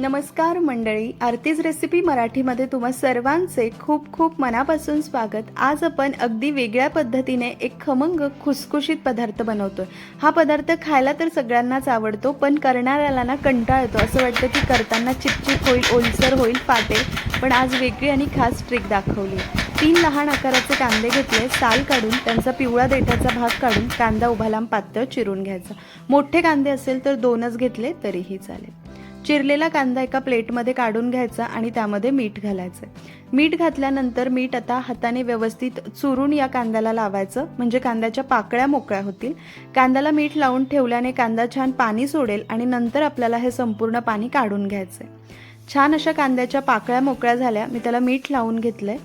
नमस्कार मंडळी आरतीज रेसिपी मराठीमध्ये तुम्हा सर्वांचे खूप खूप मनापासून स्वागत. आज आपण अगदी वेगळ्या पद्धतीने एक खमंग खुसखुशीत पदार्थ बनवतोय. हा पदार्थ खायला तर सगळ्यांनाच आवडतो पण करणाऱ्याला ना कंटाळतो. असं वाटतं की करताना चिपचिप होईल ओलसर होईल फाटेल पण आज वेगळी आणि खास ट्रिक दाखवली. तीन लहान आकाराचे कांदे घेतले साल काढून त्यांचा पिवळा देठाचा भाग काढून कांदा उभा लांब पातळ चिरून घ्यायचा. मोठे कांदे असेल तर दोनच घेतले तरीही चालेल. चिरलेला कांदा एका प्लेटमध्ये काढून घ्यायचा आणि त्यामध्ये मीठ घालायचं. मीठ घातल्यानंतर मीठ आता हाताने व्यवस्थित चुरून या कांद्याला लावायचं. म्हणजे कांद्याच्या पाकळ्या मोकळ्या होतील. कांद्याला मीठ लावून ठेवल्याने कांदा छान पाणी सोडेल आणि नंतर आपल्याला हे संपूर्ण पाणी काढून घ्यायचं छान अशा कांद्याच्या पाकळ्या मोकळ्या झाल्या. मी त्याला मीठ लावून घेतलंय.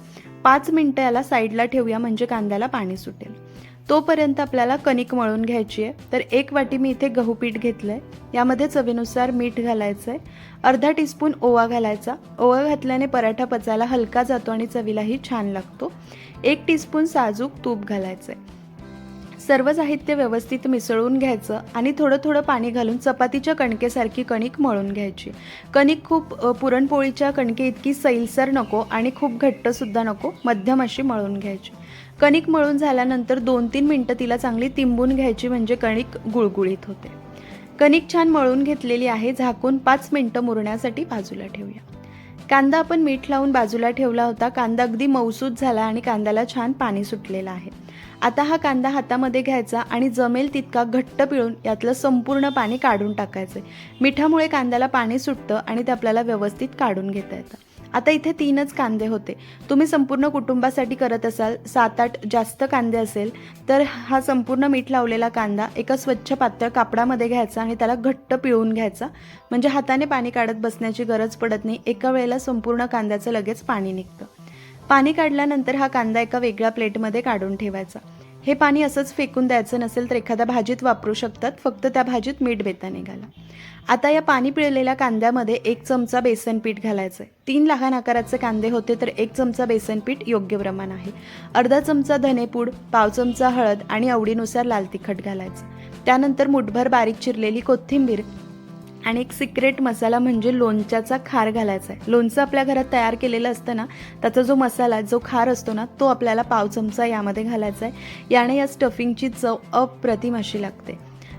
पाच मिनटं याला साईडला ठेवूया. म्हणजे कांद्याला पाणी सुटेल. तोपर्यंत आपल्याला कणिक मळून घ्यायची आहे. तर एक वाटी मी इथे गहू पीठ घेतलं आहे यामध्ये चवीनुसार मीठ घालायचं आहे अर्धा टीस्पून ओवा घालायचा. ओवा घातल्याने पराठा पचायला हलका जातो आणि चवीलाही छान लागतो. एक टीस्पून साजूक तूप घालायचं आहे सर्व साहित्य व्यवस्थित मिसळून घ्यायचं आणि थोडं थोडं पाणी घालून चपातीच्या कणकेसारखी कणिक मळून घ्यायची. कणिक खूप पुरणपोळीच्या कणके इतकी सैलसर नको आणि खूप घट्टसुद्धा नको मध्यम अशी मळून घ्यायची. कणिक मळून झाल्यानंतर दोन तीन मिनटं तिला चांगली तिंबून घ्यायची म्हणजे कणिक गुळगुळीत होते. कणिक छान मळून घेतलेली आहे झाकून पाच मिनटं मुरण्यासाठी बाजूला ठेवूया. कांदा आपण मीठ लावून बाजूला ठेवला होता कांदा अगदी मौसूद झाला आणि कांद्याला छान पाणी सुटलेलं आहे. आता हा कांदा हातामध्ये घ्यायचा आणि जमेल तितका घट्ट पिळून यातलं संपूर्ण पाणी काढून टाकायचं. मिठामुळे कांद्याला पाणी सुटतं आणि ते आपल्याला व्यवस्थित काढून घेता येतं. आता इथे तीनच कांदे होते. तुम्ही संपूर्ण कुटुंबासाठी करत असाल सात आठ जास्त कांदे असेल तर हा संपूर्ण मीठ लावलेला कांदा एका स्वच्छ पातळ कापडामध्ये घ्यायचा आणि त्याला घट्ट पिळून घ्यायचा. म्हणजे हाताने पाणी काढत बसण्याची गरज पडत नाही. एका वेळेला संपूर्ण कांद्याचं लगेच पाणी निघतं. पाणी काढल्यानंतर हा कांदा एका वेगळ्या प्लेटमध्ये काढून ठेवायचा. हे पाणी असंच फेकून द्यायचं नसेल तर एखाद्या भाजीत वापरू शकतात फक्त त्या भाजीत मीठ बेता निघाला. आता या पाणी पिळलेल्या कांद्यामध्ये एक चमचा बेसन पीठ घालायचं आहे तीन लहान आकाराचे कांदे होते तर एक चमचा बेसन पीठ योग्य प्रमाण आहे. अर्धा चमचा धनेपूड पाव चमचा हळद आणि आवडीनुसार लाल तिखट घालायचं. त्यानंतर मुठभर बारीक चिरलेली कोथिंबीर आणि एक सिक्रेट मसाला म्हणजे लोणच्याचा खार घालायचा आहे. लोणचं आपल्या घरात तयार केलेलं असतं ना त्याचा जो मसाला जो खार असतो ना तो आपल्याला पाव चमचा यामध्ये घालायचा आहे. याने या स्टफिंगची चव अप्रतिम अशी लागते.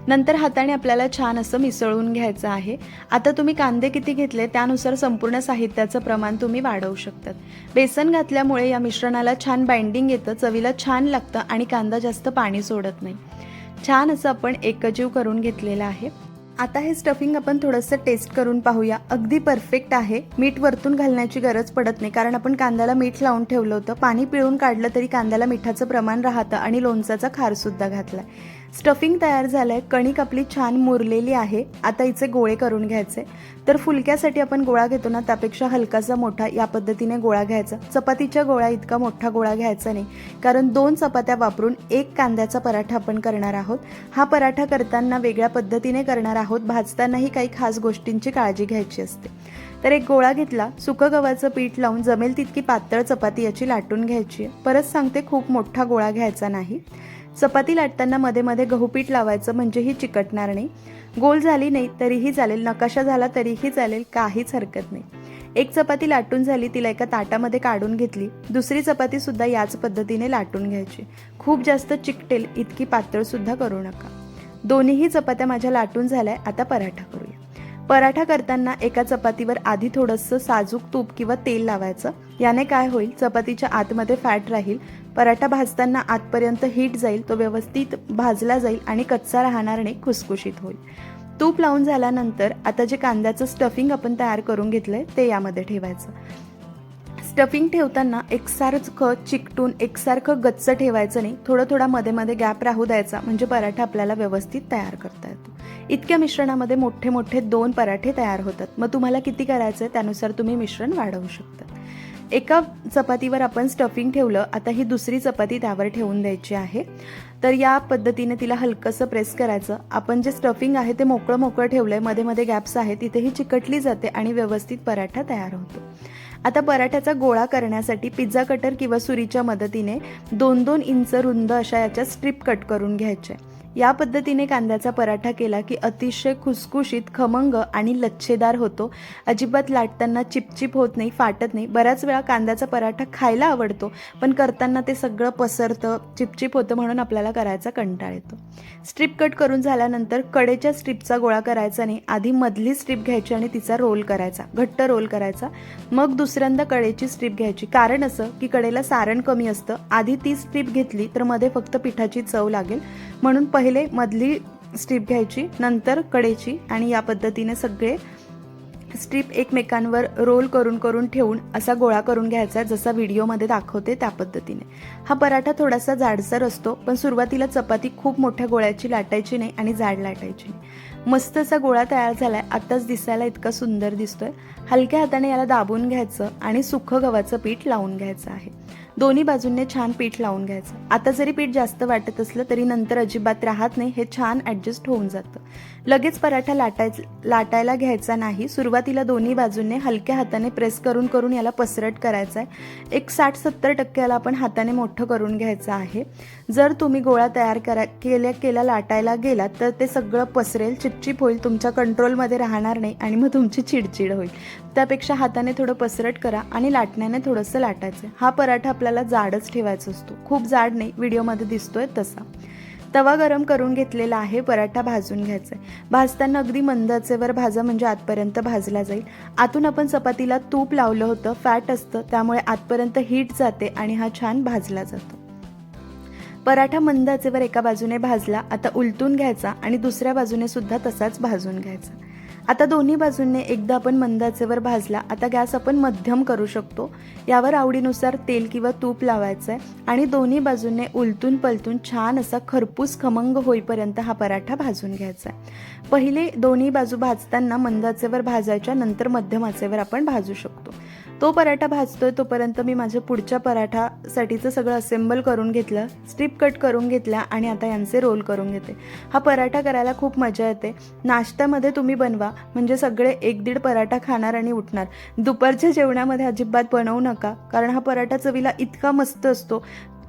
नंतर हाताने आपल्याला छान असं मिसळून घ्यायचं आहे. आता तुम्ही कांदे किती घेतले त्यानुसार संपूर्ण साहित्याचं प्रमाण तुम्ही वाढवू शकतात. बेसन घातल्यामुळे या मिश्रणाला छान बाइंडिंग येतं चवीला छान लागतं आणि कांदा जास्त पाणी सोडत नाही. छान असं आपण एकजीव करून घेतलेलं आहे. आता हे स्टफिंग आपण थोडंसं टेस्ट करून पाहूया. अगदी परफेक्ट आहे. मीठ वरतून घालण्याची गरज पडत नाही कारण आपण कांद्याला मीठ लावून ठेवलं होतं. पाणी पिळून काढलं तरी कांद्याला मिठाचं प्रमाण राहतं आणि लोणचाचा खारसुद्धा घातलाय. स्टफिंग तयार झालंय. कणिक आपली छान मुरलेली आहे. आता हिचे गोळे करून घ्यायचे. तर फुलक्यासाठी आपण गोळा घेतो ना त्यापेक्षा हलकासा मोठा या पद्धतीने गोळा घ्यायचा. चपातीच्या गोळ्या इतका मोठा गोळा घ्यायचा नाही. कारण दोन चपात्या वापरून एक कांद्याचा पराठा आपण करणार आहोत. हा पराठा करताना वेगळ्या पद्धतीने करणार आहोत. भाजतानाही काही खास गोष्टींची काळजी घ्यायची असते. तर एक गोळा घेतला. सुकं गव्हाचं पीठ लावून जमेल तितकी पातळ चपाती याची लाटून घ्यायची परत सांगते खूप मोठा गोळा घ्यायचा नाही. चपाती लाटताना मध्ये मध्ये गहूपीठ लावायचं म्हणजे ही चिकटणार नाही. गोल झाली नाही तरीही चालेल. नकाशा झाला तरीही चालेल. काहीच हरकत नाही. एक चपाती लाटून झाली तिला एका ताटामध्ये काढून घेतली. दुसरी चपाती सुद्धा याच पद्धतीने लाटून घ्यायची. खूप जास्त चिकटेल इतकी पातळ सुद्धा करू नका. दोन्हीही चपात्या माझ्या लाटून झाल्या आता पराठा करू पराठा करताना एका चपातीवर आधी थोडंसं साजूक तूप किंवा तेल लावायचं. याने काय होईल? चपातीच्या आतमध्ये फॅट राहील. पराठा भाजताना आतपर्यंत हीट जाईल. तो व्यवस्थित भाजला जाईल आणि कच्चा राहणार नाही खुसखुशीत होईल. तूप लावून झाल्यानंतर आता जे कांद्याचं स्टफिंग आपण तयार करून घेतलंय ते यामध्ये ठेवायचं. स्टफिंग ठेवताना एकसारखं चिकटून एकसारखं गच्च ठेवायचं नाही. थोडं थोडा मध्ये मध्ये गॅप राहू द्यायचा. म्हणजे पराठा आपल्याला व्यवस्थित तयार करता येतो. इतक्या मिश्रणामध्ये मोठे मोठे दोन पराठे तयार होतात. मग तुम्हाला किती करायचं आहे त्यानुसार तुम्ही मिश्रण वाढवू शकता. एका चपातीवर आपण स्टफिंग ठेवलं आता ही दुसरी चपाती त्यावर ठेवून द्यायची आहे. तर या पद्धतीने तिला हलकंसं प्रेस करायचं. आपण जे स्टफिंग आहे ते मोकळं मोकळं ठेवलं आहे मध्ये मध्ये गॅप्स आहेत तिथेही चिकटली जाते आणि व्यवस्थित पराठा तयार होतो. आता पराठ्याचा गोळा करण्यासाठी पिझ्झा कटर किंवा सुरीच्या मदतीने दोन दोन इंच रुंद अशा याच्या स्ट्रीप कट करून घ्यायच्या. या पद्धतीने कांद्याचा पराठा केला की अतिशय खुसखुशीत खमंग आणि लच्छेदार होतो. अजिबात लाटताना चिपचिप होत नाही फाटत नाही. बऱ्याच वेळा कांद्याचा पराठा खायला आवडतो पण करताना ते सगळं पसरतं चिपचिप होतं म्हणून आपल्याला करायचा कंटाळ येतो. स्ट्रीप कट करून झाल्यानंतर कडेच्या स्ट्रीपचा गोळा करायचा नाही. आधी मधली स्ट्रीप घ्यायची आणि तिचा रोल करायचा घट्ट रोल करायचा. मग दुसऱ्यांदा कडेची स्ट्रीप घ्यायची. कारण असं की कडेला सारण कमी असतं. आधी ती स्ट्रीप घेतली तर मध्ये फक्त पिठाची चव लागेल. म्हणून पहिले पहिले मधली स्ट्रीप घ्यायची नंतर कडेची आणि या पद्धतीने सगळे स्ट्रीप एकमेकांवर रोल करून करून ठेवून असा गोळा करून घ्यायचा जसा व्हिडिओमध्ये दाखवते त्या पद्धतीने. हा पराठा थोडासा जाडसर असतो पण सुरुवातीला चपाती खूप मोठ्या गोळ्याची लाटायची नाही आणि जाड लाटायची नाही. मस्त असा गोळा तयार झाला आहे आत्ताच दिसायला इतका सुंदर दिसतोय. हलक्या हाताने याला दाबून घ्यायचं आणि सुखं गव्हाचं पीठ लावून घ्यायचं आहे. दोन्ही बाजूंनी छान पीठ लावून घ्यायचं. आता जरी पीठ जास्त वाटत असलं तरी नंतर अजिबात राहत नाही हे छान ॲडजस्ट होऊन जातं. लगेच पराठा लाटाय लाटायला घ्यायचा नाही. सुरुवातीला दोन्ही बाजूंनी हलक्या हाताने प्रेस करून करून याला पसरट करायचा आहे एक साठ सत्तर टक्के याला आपण हाताने मोठं करून घ्यायचं आहे. जर तुम्ही गोळा तयार करा केल्या केल्या लाटायला गेलात तर ते सगळं पसरेल. चिपचिप होईल तुमच्या कंट्रोलमध्ये राहणार नाही आणि मग तुमची चिडचिड होईल. त्यापेक्षा हाताने थोडं पसरट करा आणि लाटण्याने थोडंसं लाटायचं. हा पराठा आपल्याला जाडच ठेवायचा असतो. खूप जाड नाही व्हिडिओमध्ये दिसतोय तसा. तवा गरम करून घेतलेला आहे पराठा भाजून घ्यायचा आहे. भाजताना अगदी मंदाचेवर भाजा म्हणजे आतपर्यंत भाजला जाईल. आतून आपण चपातीला तूप लावलं होतं फॅट असतं त्यामुळे आतपर्यंत हीट जाते आणि हा छान भाजला जातो. पराठा मंदाचेवर एका बाजूने भाजला आता उलटून घ्यायचा आणि दुसऱ्या बाजूने सुद्धा तसाच भाजून घ्यायचा. आता दोन्ही बाजूंनी एकदा आपण मंदाचेवर भाजला आता गॅस आपण मध्यम करू शकतो. यावर आवडीनुसार तेल किंवा तूप लावायचं आहे आणि दोन्ही बाजूंनी उलटून पलटून छान असा खरपूस खमंग होईपर्यंत हा पराठा भाजून घ्यायचा आहे पहिले दोन्ही बाजू भाजताना मंदाचेवर भाजायच्या नंतर मध्यम आचेवर आपण भाजू शकतो. तो पराठा भाजतोय तोपर्यंत मी माझ्या पुढच्या पराठासाठीचं सगळं असेंबल करून घेतलं स्ट्रीप कट करून घेतल्या आणि आता यांचे रोल करून घेते. हा पराठा करायला खूप मजा येते. नाश्त्यामध्ये तुम्ही बनवा म्हणजे सगळे एक दीड पराठा खाणार आणि उठणार. दुपारच्या जेवणामध्ये अजिबात बनवू नका कारण हा पराठा चवीला इतका मस्त असतो.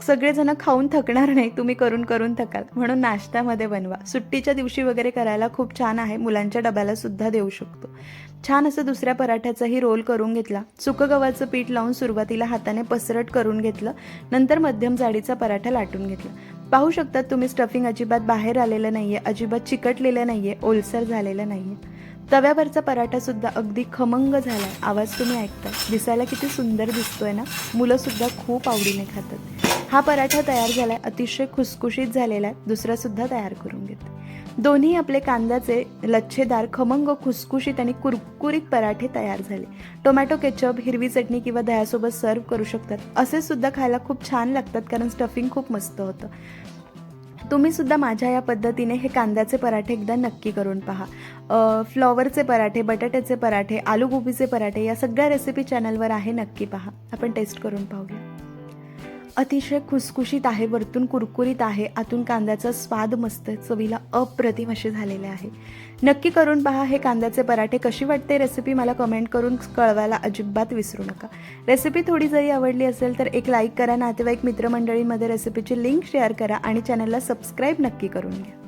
सगळेजण खाऊन थकणार नाही तुम्ही करून करून थकाल. म्हणून नाश्त्यामध्ये बनवा. सुट्टीच्या दिवशी वगैरे करायला खूप छान आहे मुलांच्या डब्याला सुद्धा देऊ शकतो. छान असं दुसऱ्या पराठ्याचाही रोल करून घेतला. सुकं गव्हाचं पीठ लावून सुरुवातीला हाताने पसरट करून घेतलं. नंतर मध्यम जाडीचा पराठा लाटून घेतला. पाहू शकतात तुम्ही स्टफिंग अजिबात बाहेर आलेलं नाहीये अजिबात चिकटलेलं नाहीये ओलसर झालेलं नाहीये. तव्यावरचा पराठा सुद्धा अगदी खमंग झालाय. आवाज तुम्ही ऐकता दिसायला किती सुंदर दिसतोय ना? मुलं सुद्धा खूप आवडीने खातात. हा पराठा तयार झालाय. अतिशय खुसखुशीत झालेला आहे. दुसरा सुद्धा तयार करून घेतो दोन्ही आपले कांद्याचे लच्छेदार खमंग खुसखुशीत आणि कुरकुरीत पराठे तयार झाले. टोमॅटो केचप हिरवी चटणी किंवा दह्यासोबत सर्व करू शकतात. असे सुद्धा खायला खूप छान लागतात कारण स्टफिंग खूप मस्त होतं. तुम्ही सुद्धा माझ्या या पद्धतीने हे कांद्याचे पराठे एकदा नक्की करून पहा. फ्लॉवरचे पराठे बटाट्याचे पराठे आलू गोबीचे पराठे या सगळ्या रेसिपी चॅनलवर आहे नक्की पहा. आपण टेस्ट करून पाहूया. अतिशय खुसखुशीत आहे वरतून कुरकुरीत आहे आतून कांद्याचा स्वाद मस्त आहे चवीला अप्रतिम असे झालेले आहे. नक्की करून पहा हे कांद्याचे पराठे कशी वाटते रेसिपी मला कमेंट करून कळवायला अजिबात विसरू नका. रेसिपी थोडी जरी आवडली असेल तर एक लाईक करा नातेवाईक मित्रमंडळींमध्ये रेसिपीची लिंक शेअर करा आणि चॅनलला सबस्क्राईब नक्की करून घ्या.